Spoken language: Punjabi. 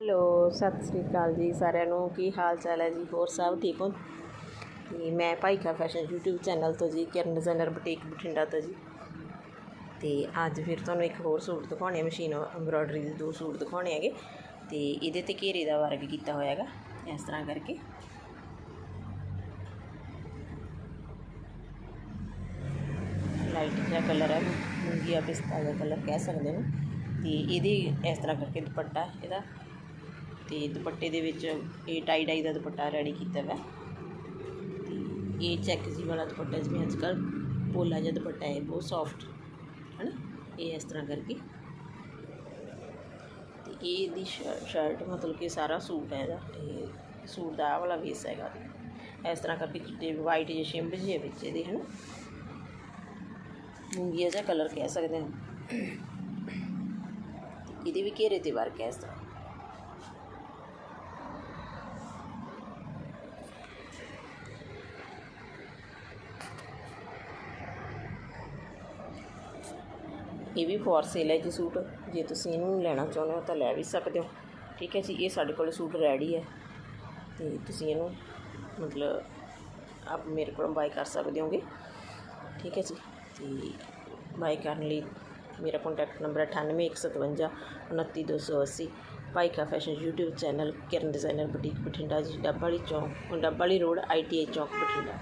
ਹੈਲੋ, ਸਤਿ ਸ੍ਰੀ ਅਕਾਲ ਜੀ ਸਾਰਿਆਂ ਨੂੰ। ਕੀ ਹਾਲ ਚਾਲ ਹੈ ਜੀ? ਹੋਰ ਸਭ ਠੀਕ ਹੋ? ਤੇ ਮੈਂ ਭਾਈਕਾ ਫੈਸ਼ਨ YouTube ਚੈਨਲ ਤੋਂ ਜੀ, ਕਿਰਨ ਡਿਜ਼ਾਈਨਰ ਬੁਟੀਕ ਬਠਿੰਡਾ ਤੋਂ ਜੀ। ਤੇ ਅੱਜ ਫਿਰ ਤੁਹਾਨੂੰ ਇੱਕ ਹੋਰ ਸੂਟ ਦਿਖਾਉਣੇ ਮਸ਼ੀਨ ਐਮਬ੍ਰੋਇਡਰੀ ਦੇ ਦੋ ਸੂਟ ਦਿਖਾਉਣੇ ਹੈਗੇ। ਤੇ ਇਹਦੇ ਤੇ ਘੇਰੇ ਦਾ ਵਰਕ ਕੀਤਾ ਹੋਇਆ ਹੈਗਾ, ਇਸ ਤਰ੍ਹਾਂ ਕਰਕੇ। ਲਾਈਟ ਜਿਹਾ ਕਲਰ ਹੈ, ਮੁੰਗੀਆ ਪਿਸਤਾ ਦਾ ਕਲਰ ਕਹਿ ਸਕਦੇ ਹੋ। ਤੇ ਇਹਦੇ ਇਸ ਤਰ੍ਹਾਂ ਕਰਕੇ ਦੁਪੱਟਾ, ਇਹਦਾ ਤੇ ਦੁਪੱਟੇ ਦੇ ਵਿੱਚ ਇਹ ਟਾਈ ਡਾਈ ਦਾ ਦੁਪੱਟਾ ਰੈਡੀ ਕੀਤਾ ਹੋਇਆ ਤੇ ਇਹ ਚੈੱਕ ਜੀ ਵਾਲਾ ਦੁਪੱਟਾ ਜਿਵੇਂ ਅੱਜ ਕੱਲ ਪੋਲਾ ਜਿਹਾ ਦੁਪੱਟਾ ਹੈ, ਬਹੁਤ ਸੌਫਟ ਹੈਨਾ? ਇਹ ਇਸ ਤਰ੍ਹਾਂ ਕਰਕੇ। ਤੇ ਇਹ ਦੀ ਸ਼ਰਟ ਮਤਲਬ ਕਿ ਸਾਰਾ ਸੂਟ ਹੈ ਇਹਦਾ। ਇਹ ਸੂਟ ਦਾ ਆਹ ਵਾਲਾ ਵੇਸ ਹੈਗਾ ਇਸ ਤਰ੍ਹਾਂ ਕਰਕੇ ਚਿੱਟੇ ਵਾਈਟ ਜਿਹੇ ਸ਼ਿੰਬ ਜਿਹੇ ਵਿੱਚ ਇਹਦੇ, ਹਨ? ਮੂੰਗੀਆ ਜਿਹਾ ਕਲਰ ਕਹਿ ਸਕਦੇ ਹਾਂ। ਇਹਦੇ ਵੀ ਘੇਰੇ ਤੇ ਵਰਕ ਹੈ ਇਸ ਤਰ੍ਹਾਂ। ਇਹ ਵੀ ਫੋਰ ਸੇਲ ਹੈ ਜੀ ਸੂਟ। ਜੇ ਤੁਸੀਂ ਇਹਨੂੰ ਲੈਣਾ ਚਾਹੁੰਦੇ ਹੋ ਤਾਂ ਲੈ ਵੀ ਸਕਦੇ ਹੋ। ਠੀਕ ਹੈ ਜੀ, ਇਹ ਸਾਡੇ ਕੋਲ ਸੂਟ ਰੈਡੀ ਹੈ। ਤੇ ਤੁਸੀਂ ਇਹਨੂੰ ਮਤਲਬ ਆਪ ਮੇਰੇ ਕੋਲੋਂ ਬਾਈ ਕਰ ਸਕਦੇ ਹੋਗੇ। ਠੀਕ ਹੈ ਜੀ, ਤੇ ਬਾਈ ਕਰਨ ਲਈ ਮੇਰਾ ਕੰਟੈਕਟ ਨੰਬਰ 9815 29280 ਭਾਈ ਕਾ fashion YouTube channel Kiran designer boutique Bathinda ji, Dabwali ਚੌਂਕ, ਡੱਬ ਵਾਲੀ ਰੋਡ ਆਈਟੀਆਈ ਚੌਂਕ ਬਠਿੰਡਾ।